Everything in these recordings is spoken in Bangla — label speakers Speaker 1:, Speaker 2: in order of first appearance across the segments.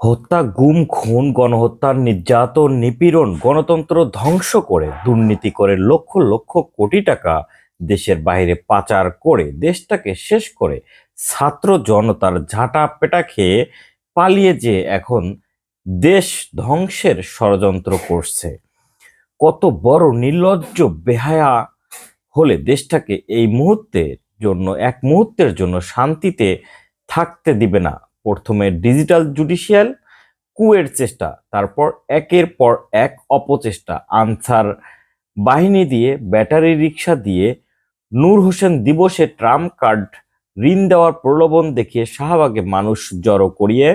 Speaker 1: হত্যা, গুম, খুন, গণহত্যা, নির্যাতন, নিপীড়ন, গণতন্ত্র ধ্বংস করে, দুর্নীতি করে লক্ষ লক্ষ কোটি টাকা দেশের বাইরে পাচার করে, দেশটাকে শেষ করে ছাত্র জনতার ঝাঁটা পেটা খেয়ে পালিয়ে যে এখন দেশ ধ্বংসের ষড়যন্ত্র করছে। কত বড় নির্লজ্জ বেহায়া হলে দেশটাকে এই মুহূর্তের জন্য, এক মুহূর্তের জন্য শান্তিতে থাকতে দিবে না। প্রথমে ডিজিটাল জুডিশিয়াল, কুয়ের চেষ্টা, তারপর একের পর এক অপচেষ্টা, আনসার বাহিনী দিয়ে, ব্যাটারি রিক্সা দিয়ে, নূর হোসেন দিবসে ট্রাম কার্ড ঋণ দেওয়ার প্রলোভন দেখিয়ে শাহবাগে মানুষ জড়ো করিয়ে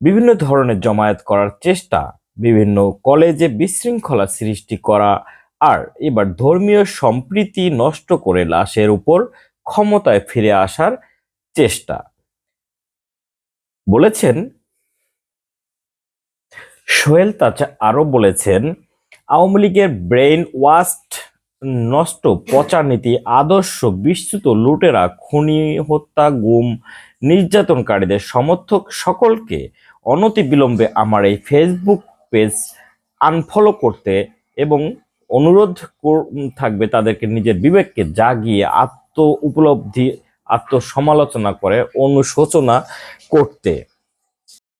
Speaker 1: বিভিন্ন ধরনের জমায়েত করার চেষ্টা, বিভিন্ন কলেজে বিশৃঙ্খলা সৃষ্টি করা, আর এবার ধর্মীয় সম্প্রীতি নষ্ট করে লাশের উপর ক্ষমতায় ফিরে আসার চেষ্টা। বলেছেন, সোহেল তাজা আরও বলেছেন, আওয়ামী লীগের ব্রেইন ওয়াস্ট নষ্ট পচা নীতি, আদর্শ বিস্তৃত লুটেরা, খুনি হত্যা, গুম, নির্যাতনকারীদের সমর্থক সকলকে অনতিবিলম্বে আমার এই ফেসবুক পেজ আনফলো করতে এবং অনুরোধ থাকবে তাদেরকে নিজের বিবেককে জাগিয়ে আত্ম উপলব্ধি আত্মসমালোচনা করে অনুশোচনা করতে।